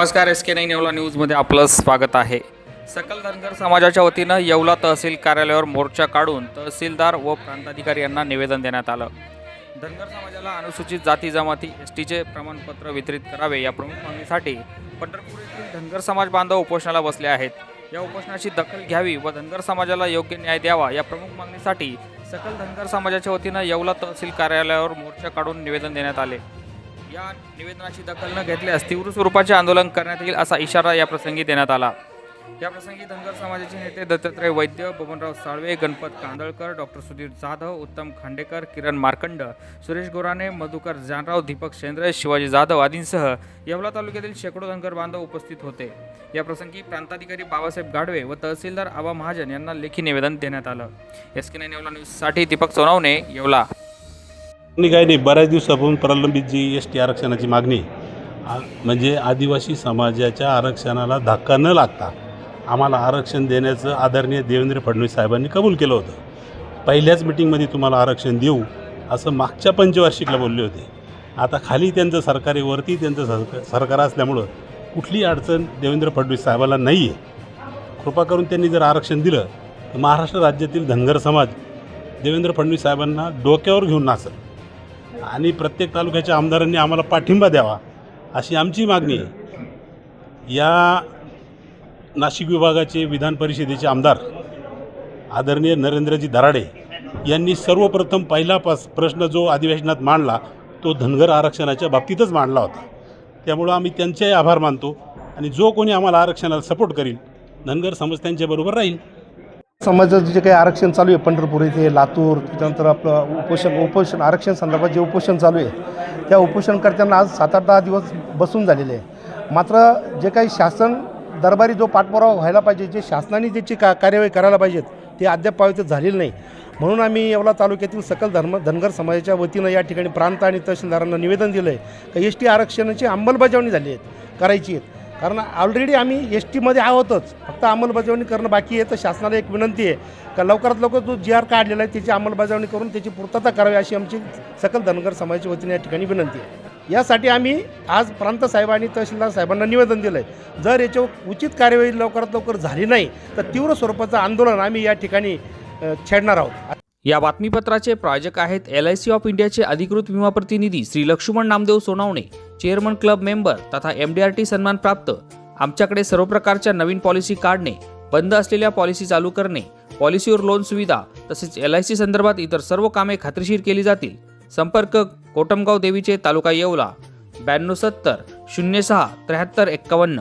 नमस्कार S K nine Yeola न्यूजमध्ये आपलं स्वागत आहे. सकल धनगर समाजाच्या वतीनं येवला तहसील कार्यालयावर मोर्चा काढून तहसीलदार व प्रांताधिकारी यांना निवेदन देण्यात आलं. धनगर समाजाला अनुसूचित जाती जमाती एस टीचे प्रमाणपत्र वितरित करावे या प्रमुख मागणीसाठी पंढरपूर येथील धनगर समाज बांधव उपोषणाला बसले आहेत. या उपोषणाची दखल घ्यावी व धनगर समाजाला योग्य न्याय द्यावा या प्रमुख मागणीसाठी सकल धनगर समाजाच्या वतीनं येवला तहसील कार्यालयावर मोर्चा काढून निवेदन देण्यात आले. या निवेदनाची दखल न घेतल्यास तीव्र स्वरूपाचे आंदोलन करण्यात येईल असा इशारा या प्रसंगी देण्यात आला. या प्रसंगी धनगर समाजाचे नेते दत्तात्रय वैद्य बबनराव साळवे गणपत कांदळकर डॉक्टर सुधीर जाधव उत्तम खांडेकर किरण मार्कंड सुरेश गोराणे मधुकर जानराव दीपक शेंद्रे शिवाजी जाधव आदींसह येवला तालुक्यातील शेकडो धनगर बांधव उपस्थित होते. या प्रसंगी प्रांताधिकारी बाबासाहेब गाडवे व तहसीलदार आबा महाजन यांना लेखी निवेदन देण्यात आलं. एस के नाईन येवला न्यूजसाठी दीपक सोनावणे येवला. नाही काही नाही बऱ्याच दिवसापासून प्रलंबित जी एस टी आरक्षणाची मागणी आ- म्हणजे आदिवासी समाजाच्या आरक्षणाला धक्का न लागता आम्हाला आरक्षण देण्याचं आदरणीय देवेंद्र फडणवीस साहेबांनी कबूल केलं होतं. पहिल्याच मिटिंगमध्ये तुम्हाला आरक्षण देऊ असं मागच्या पंचवार्षिकला बोलले होते. आता खाली त्यांचं सरकार आहे वरती त्यांचं सरकार सरकार असल्यामुळं कुठली अडचण देवेंद्र फडणवीस साहेबाला नाही आहे कृपा करून त्यांनी जर आरक्षण दिलं तर महाराष्ट्र राज्यातील धनगर समाज देवेंद्र फडणवीस साहेबांना डोक्यावर घेऊन नाचल. आणि प्रत्येक तालुक्याच्या आमदारांनी आम्हाला पाठिंबा द्यावा अशी आमची मागणी आहे. या नाशिक विभागाचे विधान परिषदेचे आमदार आदरणीय नरेंद्रजी दराडे यांनी सर्वप्रथम पहिला पास प्रश्न जो अधिवेशनात मांडला तो धनगर आरक्षणाच्या बाबतीतच मांडला होता. त्यामुळं आम्ही त्यांचेही आभार मानतो आणि जो कोणी आम्हाला आरक्षणाला सपोर्ट करील धनगर समज त्यांच्याबरोबर राहील. समाजाचं जे काही आरक्षण चालू आहे पंढरपूर इथे लातूर त्याच्यानंतर आपलं उपोषण उपोषण आरक्षण संदर्भात जे उपोषण चालू आहे त्या उपोषणकर्त्यांना आज सात आठ दहा दिवस बसून झालेले आहे. मात्र जे काही शासन दरबारी जो पाठपुरावा व्हायला पाहिजे जे शासनाने त्याची का कार्यवाही करायला पाहिजेत ते अद्याप पावित झालेलं नाही. म्हणून आम्ही येवला तालुक्यातील सकल धर्म धनगर समाजाच्या वतीनं या ठिकाणी प्रांत आणि तहसीलदारांना निवेदन दिलं आहे का एस टी आरक्षणाची अंमलबजावणी झाली आहेत करायची आहेत कारण ऑलरेडी आम्ही एस टीमध्ये आहोतच. फक्त अंमलबजावणी करणं बाकी आहे. तर शासनाला एक विनंती आहे. का लवकरात लवकर जो जी आर काढलेला आहे त्याची अंमलबजावणी करून त्याची पूर्तता करावी अशी आमची सकल धनगर समाजाच्या वतीने या ठिकाणी विनंती आहे. यासाठी आम्ही आज प्रांत साहेब आणि तहसीलदार साहेबांना निवेदन दिलं आहे जर याच्यावर उचित कार्यवाही लवकरात लवकर झाली नाही तर तीव्र स्वरूपाचं आंदोलन आम्ही या ठिकाणी छेडणार आहोत. या बातमीपत्राचे प्रायोजक आहेत एल आय सी ऑफ इंडियाचे अधिकृत विमा प्रतिनिधी Shri Laxman Namdev Sonawane. Chairman club member तथा एम डी आर टी सन्मान प्राप्त. आमच्याकडे सर्व प्रकारच्या नवीन पॉलिसी काढणे बंद असलेल्या पॉलिसी चालू करणे पॉलिसीवर लोन सुविधा तसेच एल आय सी संदर्भात इतर सर्व कामे खात्रीशीर केली जातील. संपर्क कोटमगाव देवीचे तालुका येवला ब्याण्णव सत्तर शून्य सहा त्र्याहत्तर एक्कावन्न.